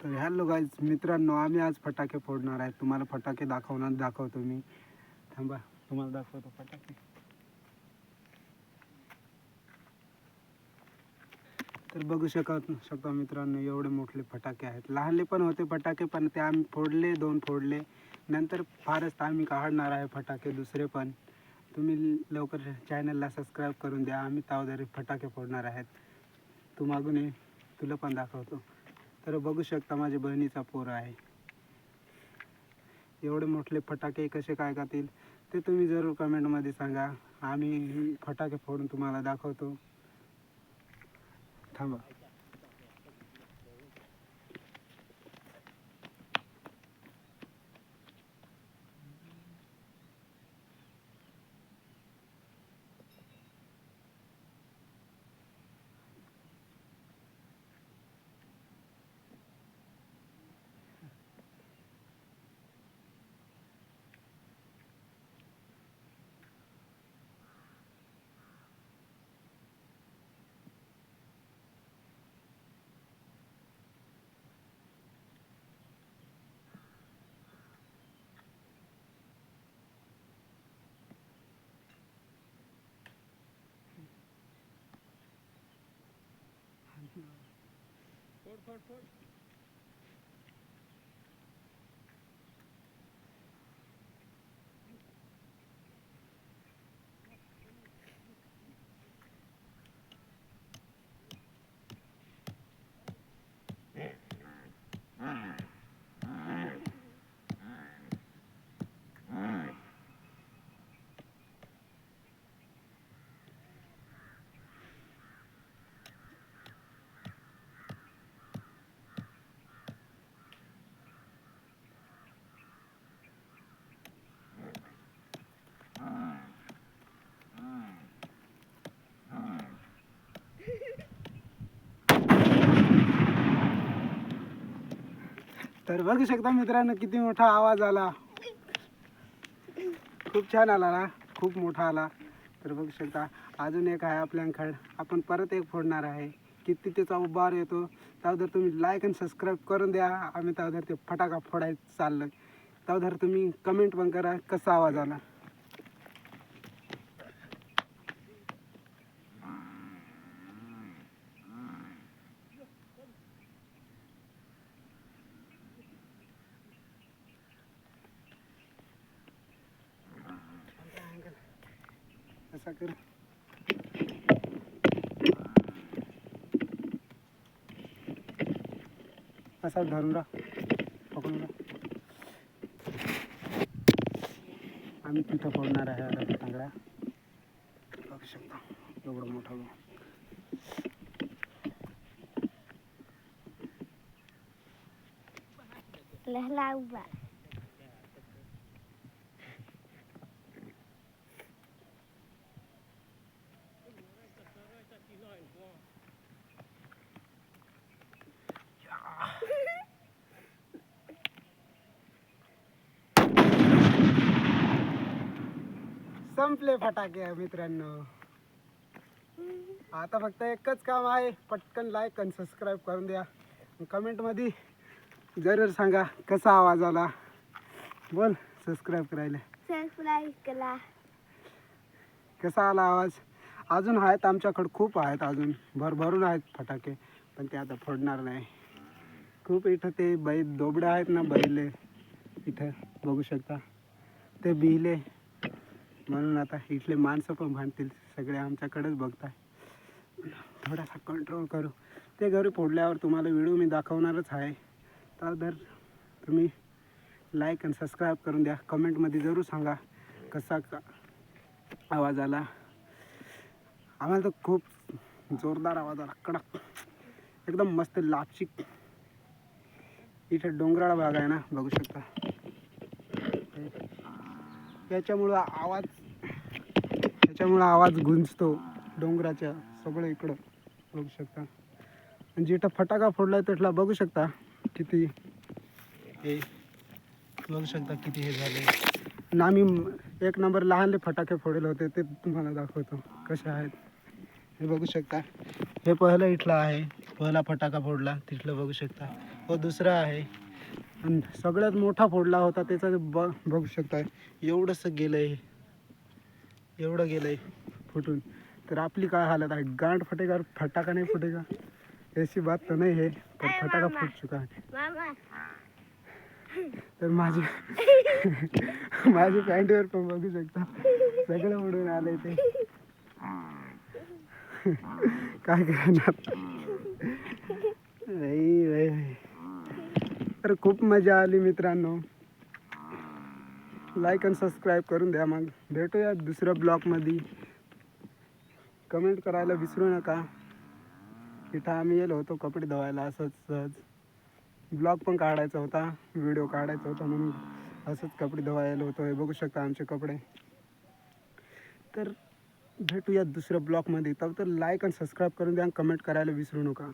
तर hello guys मित्रांनो आम्ही आज फटाके फोडणार आहे. तुम्हाला फटाके दाखवणार दाखवतो मी. थांबा तुम्हाला दाखवतो फटाके. तर बघू शकत शकता मित्रांनो एवढे मोठे फटाके आहेत. लहानले पण होते फटाके पण ते आम्ही फोडले दोन फोडले. नंतर फारच आम्ही काढणार आहे फटाके दुसरे पण. तुम्ही लवकर चॅनलला सबस्क्राईब करून द्या. आम्ही तावदारी फटाके फोडणार आहेत. तू मागून तुला पण दाखवतो. तर बघू शकता माझ्या बहिणीचा पोर आहे. एवढे मोठले फटाके कसे काय करतील ते तुम्ही जरूर कमेंटमध्ये सांगा. आम्ही फटाके फोडून तुम्हाला दाखवतो. थांबा. Koş koş koş. तर बघू शकता मित्रांनो किती मोठा आवाज आला. खूप छान आला ना? खूप मोठा आला. तर बघू शकता अजून एक आहे आपल्याकडे आपण परत एक फोडणार आहे. किती त्याचा उभार येतो. त्यावर तुम्ही लाईक आणि सबस्क्राईब करून द्या. आम्ही त्यावर ते फटाका फोडायचं चाललं त्यावर तुम्ही कमेंट पण करा कसा आवाज आला. साखर. असा धरून राहा. पकडून राहा. आम्ही तिथं पडणार आहे आता चांगला बघू शकता एवढं मोठा गं. लहला उभा. संपले फटाके मित्रांनो. आता फक्त एकच काम आहे. पटकन लाईक आणि सबस्क्राईब करून द्या. कमेंटमध्ये जरूर सांगा कसा आवाज आला. बोल सबस्क्राईब करायला. सबस्क्राईब करा. कसा आला आवाज? अजून आहेत आमच्याकडे खूप आहेत अजून. भरभरून आहेत फटाके पण ते आता फोडणार नाही. खूप इथं ते बैल दोबडे आहेत ना बैल इथं बघू शकता. ते बिहिले म्हणून आता इथले माणसं पण भांडतील सगळे आमच्याकडेच बघताय. थोडासा कंट्रोल करू. ते घरी फोडल्यावर तुम्हाला व्हिडिओ मी दाखवणारच आहे. तर जर तुम्ही लाईक आणि सबस्क्राईब करून द्या. कमेंटमध्ये जरूर सांगा कसा का आवाज आला. आम्हाला तर खूप जोरदार आवाज आला. कडक. एकदम मस्त लापचिक. इथे डोंगराळ भाग आहे ना बघू शकता. याच्यामुळं आवाज त्याच्यामुळं आवाज गुंजतो डोंगराच्या सगळं इकडं. बघू शकता. आणि जिथं फटाका फोडलाय तिथला बघू शकता किती हे बघू शकता किती हे झाले आणि आम्ही एक नंबर लहानले फटाके फोडेल होते ते तुम्हाला दाखवतो कसे आहेत. हे बघू शकता. हे पहिलं इथलं आहे पहिला फटाका फोडला तिथलं बघू शकता. हो, व दुसरा आहे. आणि सगळ्यात मोठा फोडला होता त्याचा ब बघू शकता एवढंसं गेलं आहे एवढं गेलं आहे फुटून. तर आपली काय हालत आहे? गांड फटेगा फटाका नाही फुटेगा? याची बात तर नाही हे पण फटाका फुट चुका तर माझी माझी पॅन्टवर पण बघू शकता. सगळं उडून आलंय ते. काय करणार? नाही. तर खूप मजा आली मित्रांनो. लाईक आणि सबस्क्राईब करून द्या मग. भेटूया दुसऱ्या ब्लॉगमध्ये कमेंट करायला विसरू नका. तिथं आम्ही येलो होतो कपडे धुवायला असंच सहज. ब्लॉग पण काढायचा होता व्हिडिओ काढायचा होता म्हणून असंच कपडे धुवायला होतो. हे बघू शकता आमचे कपडे. तर भेटूया दुसऱ्या ब्लॉगमध्ये तर तर लाईक आणि सबस्क्राईब करून द्या कमेंट करायला विसरू नका.